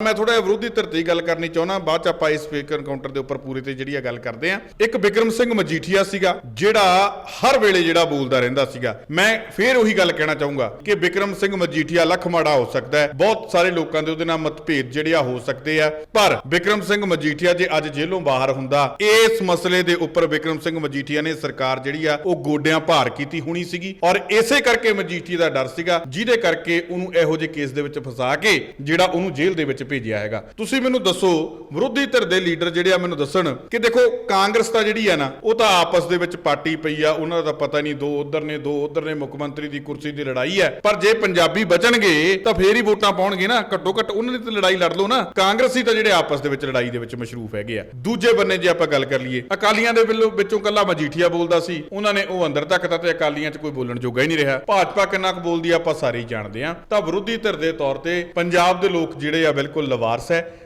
ਮੈਂ ਥੋੜਾ ਵਿਰੋਧੀ ਧਿਰ ਤੇ ਗੱਲ ਕਰਨੀ ਚਾਹੁੰਦਾ, ਬਾਅਦ ਚ ਆਪਾਂ ਇਸ ਸਪੀਕਰ ਕਾਊਂਟਰ ਦੇ ਉੱਪਰ ਪੂਰੀ ਤੇ ਜਿਹੜੀ ਆ ਗੱਲ ਕਰਦੇ ਆ ਇੱਕ ਵਿਕਰਮ ਸਿੰਘ ਮਜੀਠੀਆ ਸੀਗਾ, ਜਿਹੜਾ ਹਰ ਵੇਲੇ ਜਿਹੜਾ ਬੋਲਦਾ ਰਹਿੰਦਾ ਸੀਗਾ। ਮੈਂ ਫੇਰ ਉਹੀ ਗੱਲ ਕਹਿਣਾ ਚਾਹੂੰਗਾ ਕਿ ਵਿਕਰਮ ਸਿੰਘ ਮਜੀਠੀਆ ਲੱਖ ਮਾੜਾ ਹੋ ਸਕਦਾ ਹੈ। ਬਹੁਤ ਸਾਰੇ ਲੋਕਾਂ ਦੇ ਉਹਦੇ ਨਾਲ ਮਤਭੇਦ ਜਿਹੜੇ ਆ ਹੋ ਸਕਦੇ ਆ। ਪਰ ਵਿਕਰਮ ਸਿੰਘ ਮਜੀਠੀਆ ਜੇ ਅੱਜ ਜੇਲ੍ਹੋਂ ਬਾਹਰ ਹੁੰਦਾ, ਇਸ ਮਸਲੇ ਦੇ ਉੱਪਰ ਵਿਕਰਮ ਸਿੰਘ ਮਜੀਠੀਆ ਨੇ ਸਰਕਾਰ ਜਿਹੜੀ ਆ, ਉਹ ਗੋਡਿਆਂ ਭਾਰ ਕੀਤੀ ਹੋਣੀ ਸੀਗੀ। ਔਰ ਇਸੇ ਕਰਕੇ ਮਜੀਠੀਆ ਦਾ ਡਰ ਸੀਗਾ, ਜਿਹਦੇ ਕਰਕੇ ਉਹਨੂੰ ਇਹੋ ਜਿਹੇ ਕੇਸ ਦੇ ਵਿੱਚ ਫਸਾ ਕੇ ਜਿਹੜਾ ਉਹਨੂੰ ਜੇਲ੍ਹ ਦੇ ਵਿੱਚ ਭੇਜਿਆ ਹੈਗਾ। ਤੁਸੀਂ ਮੈਨੂੰ ਦੱਸੋ, ਵਿਰੋਧੀ ਧਿਰ ਦੇ ਲੀਡਰ ਜਿਹੜੇ ਆ ਮੈਨੂੰ ਦੱਸਣ ਕਿ ਦੇਖੋ, ਕਾਂਗਰਸ ਤਾਂ ਜਿਹੜੀ ਆ ਨਾ, ਉਹ ਤਾਂ ਆਪਸ ਦੇ ਵਿੱਚ ਪਾਰਟੀ ਪਈ ਆ, ਉਹਨਾਂ ਦਾ ਪਤਾ ਨਹੀਂ ਦੋ ਉਧਰ ਨੇ, ਦੋ ਉਧਰ ਨੇ, ਮੁੱਖ ਮੰਤਰੀ ਦੀ ਕੁਰਸੀ ਦੀ ਲੜਾਈ ਹੈ ਪਰ ਜੇ ਪੰਜਾਬੀ ਬਚਣਗੇ, ਤਾਂ ਫੇਰ ਹੀ ਵੋਟਾਂ ਪਾਉਣਗੇ ਨਾ ਘੱਟੋ ਘੱਟ ਉਹਨਾਂ ਨੇ ਤਾਂ ਲੜਾਈ ਲੜ ਲਓ ਨਾ। ਕਾਂਗਰਸੀ ਤਾਂ ਜਿਹੜੇ ਆਪਸ ਦੇ ਵਿੱਚ ਲੜਾਈ ਦੇ ਵਿੱਚ ਮਸ਼ਰੂਫ ਹੈਗੇ ਆ। ਦੂਜੇ ਬੰਨੇ ਜੇ ਆਪਾਂ ਗੱਲ ਕਰ ਲਈਏ, ਅਕਾਲੀਆਂ ਦੇ ਵੱਲੋਂ ਵਿੱਚੋਂ ਕੱਲਾ ਮਜੀਠੀਆ ਬੋਲਦਾ ਸੀ, ਉਹਨਾਂ ਨੇ ਉਹ ਅੰਦਰ ਤੱਕ ਤਾਂ ਤੇ ਅਕਾਲੀਆਂ 'ਚ ਕੋਈ ਬੋਲਣ ਜੋਗਾ ਹੀ ਨਹੀਂ ਰਿਹਾ। ਭਾਜਪਾ ਕਿੰਨਾ ਕੁ ਬੋਲਦੀ ਆਪਾਂ ਸਾਰੇ ਹੀ ਜਾਣਦੇ ਆ। ਤਾਂ ਵਿਰੋਧੀ ਧਿਰ ਦੇ ਤੌਰ ਤੇ ਪੰਜਾਬ ਦੇ ਲੋਕ ਜਿਹੜੇ ਆ, ਬਿਲਕੁਲ ਬਿਲਕੁਲ ਲਵਾਰਸ ਹੈ।